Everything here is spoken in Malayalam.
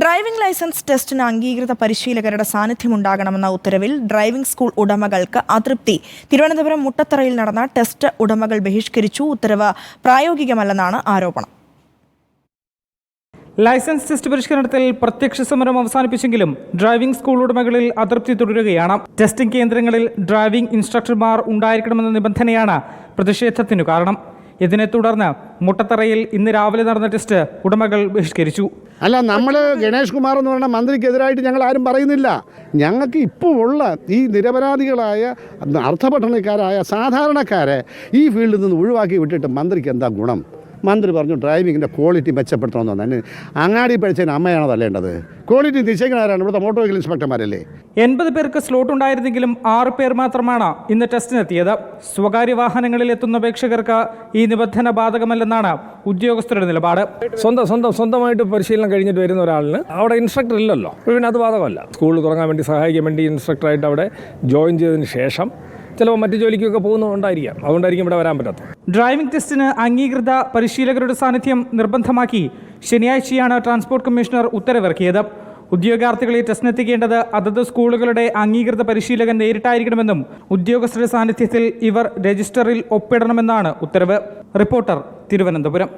ഡ്രൈവിംഗ് ലൈസൻസ് ടെസ്റ്റിന് അംഗീകൃത പരിശീലകരുടെ സാന്നിധ്യമുണ്ടാകണമെന്ന ഉത്തരവിൽ ഡ്രൈവിംഗ് സ്കൂൾ ഉടമകൾക്ക് അതൃപ്തി. തിരുവനന്തപുരം മുട്ടത്തറയിൽ നടന്ന ടെസ്റ്റ് ഉടമകൾ ബഹിഷ്കരിച്ചു. ഉത്തരവ് പ്രായോഗികമല്ലെന്നാണ് ആരോപണം. ലൈസൻസ് ടെസ്റ്റ് പരിഷ്കരണത്തിൽ പ്രത്യക്ഷ സമരം അവസാനിപ്പിച്ചെങ്കിലും ഡ്രൈവിംഗ് സ്കൂൾ ഉടമകളിൽ അതൃപ്തി തുടരുകയാണ്. ടെസ്റ്റിംഗ് കേന്ദ്രങ്ങളിൽ ഡ്രൈവിംഗ് ഇൻസ്ട്രക്ടർമാർ ഉണ്ടായിരിക്കണമെന്ന നിബന്ധനയാണ് പ്രതിഷേധത്തിനു കാരണം. ഇതിനെ തുടർന്ന് മുട്ടത്തറയിൽ ഇന്ന് രാവിലെ നടന്ന ടെസ്റ്റ് ഉടമകൾ ബഹിഷ്കരിച്ചു. അല്ല നമ്മൾ ഗണേഷ് കുമാർ എന്ന് പറയുന്ന മന്ത്രിക്കെതിരായിട്ട് ഞങ്ങൾ ആരും പറയുന്നില്ല. ഞങ്ങൾക്ക് ഇപ്പോൾ ഉള്ള ഈ നിരപരാധികളായ അർത്ഥപഠനക്കാരായ സാധാരണക്കാരെ ഈ ഫീൽഡിൽ നിന്ന് ഒഴിവാക്കി വിട്ടിട്ട് മന്ത്രിക്ക് എന്താ ഗുണം? മന്ത്രി പറഞ്ഞു ഡ്രൈവിങ്ങിന്റെ ക്വാളിറ്റി മെച്ചപ്പെടുത്തണമെന്ന് പറഞ്ഞു. അങ്ങാടി പഠിച്ചതിന് അമ്മയാണോ തല്ലേണ്ടത്? ക്വാളിറ്റി നിശ്ചയിക്കണവരാണ് ഇവിടുത്തെ മോട്ടോർ വെഹിക്കിൾ ഇൻസ്പെക്ടർമാരല്ലേ എൺപത് പേർക്ക് സ്ലോട്ട് ഉണ്ടായിരുന്നെങ്കിലും ആറ് പേർ മാത്രമാണ് ഇന്ന് ടെസ്റ്റിനെത്തിയത്. സ്വകാര്യ വാഹനങ്ങളിൽ എത്തുന്ന അപേക്ഷകർക്ക് ഈ നിബന്ധന ബാധകമല്ലെന്നാണ് ഉദ്യോഗസ്ഥരുടെ നിലപാട്. സ്വന്തം സ്വന്തം സ്വന്തമായിട്ട് പരിശീലനം കഴിഞ്ഞിട്ട് വരുന്ന ഒരാളിന് അവിടെ ഇൻസ്ട്രക്ടർ ഇല്ലല്ലോ. പിന്നെ അത് ബാധകമല്ല. സ്കൂൾ തുടങ്ങാൻ വേണ്ടി സഹായിക്കാൻ വേണ്ടി ഇൻസ്ട്രക്ടറായിട്ട് അവിടെ ജോയിൻ ചെയ്തതിന് ശേഷം ചിലപ്പോൾ മറ്റു ജോലിക്കൊക്കെ പോകുന്നുണ്ടായിരിക്കാം അതുകൊണ്ടായിരിക്കും ഇവിടെ വരാൻ പറ്റാത്തത്. ഡ്രൈവിംഗ് ടെസ്റ്റിന് അംഗീകൃത പരിശീലകരുടെ സാന്നിധ്യം നിർബന്ധമാക്കി ശനിയാഴ്ചയാണ് ട്രാൻസ്പോർട്ട് കമ്മീഷണർ ഉത്തരവിറക്കിയത്. ഉദ്യോഗാർത്ഥികളെ ടെസ്റ്റിനെത്തിക്കേണ്ടത് അതത് സ്കൂളുകളുടെ അംഗീകൃത പരിശീലകൻ നേരിട്ടായിരിക്കണമെന്നും ഉദ്യോഗസ്ഥരുടെ സാന്നിധ്യത്തിൽ ഇവർ രജിസ്റ്ററിൽ ഒപ്പിടണമെന്നാണ് ഉത്തരവ്. റിപ്പോർട്ടർ തിരുവനന്തപുരം.